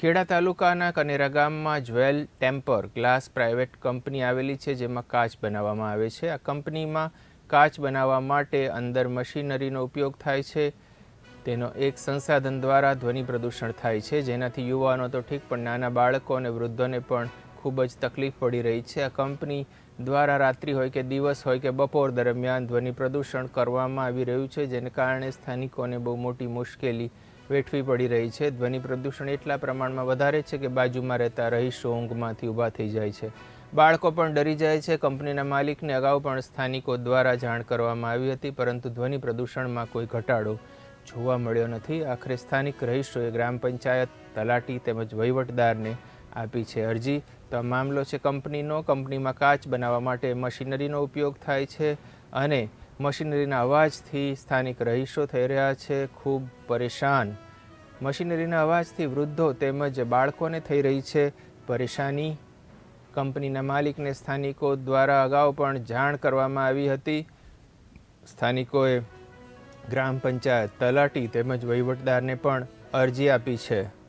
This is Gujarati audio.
ખેડા તાલુકાના કનેરા ગામમાં jewel temper glass private company આવેલી છે, જેમાં કાચ બનાવવામાં આવે છે. આ કંપનીમાં કાચ બનાવવા માટે અંદર મશીનરીનો ઉપયોગ થાય છે. તેનો એક સંસાધન દ્વારા ધ્વનિ પ્રદૂષણ થાય છે. જેનાથી યુવાનો તો ઠીક, પણ નાના બાળકો અને વૃદ્ધોને પણ ખૂબ જ તકલીફ પડી રહી છે. આ કંપની દ્વારા રાત્રિ હોય કે દિવસ હોય કે બપોર દરમિયાન ધ્વનિ પ્રદૂષણ કરવામાં આવી રહ્યું છે, જેને કારણે સ્થાનિકોને બહુ મોટી મુશ્કેલી વેઠવી પડી રહી છે. ધ્વનિ પ્રદૂષણ એટલા પ્રમાણમાં વધારે છે કે બાજુમાં રહેતા રહીશો ઊંઘમાંથી ઊભા થઈ જાય છે. બાળકો પણ ડરી જાય છે. કંપનીના માલિકને અગાઉ પણ સ્થાનિકો દ્વારા જાણ કરવામાં આવી હતી, પરંતુ ધ્વનિ પ્રદૂષણમાં કોઈ ઘટાડો જોવા મળ્યો નથી. આખરે સ્થાનિક રહીશોએ ગ્રામ પંચાયત તલાટી તેમજ વહીવટદારને આપી છે અરજી. તો આ મામલો છે કંપનીનો. કંપનીમાં કાચ બનાવવા માટે મશીનરીનો ઉપયોગ થાય છે અને મશીનરીના અવાજથી સ્થાનિક રહીશો થઈ રહ્યા છે. ખૂબ પરેશાન મશીનરીના અવાજથી વૃદ્ધો તેમજ બાળકોને થઈ રહી છે પરેશાની. કંપનીના માલિકને સ્થાનિકો દ્વારા અગાઉ પણ જાણ કરવામાં આવી હતી. સ્થાનિકોએ ગ્રામ પંચાયત તલાટી તેમજ વહીવટદારને પણ અરજી આપી છે.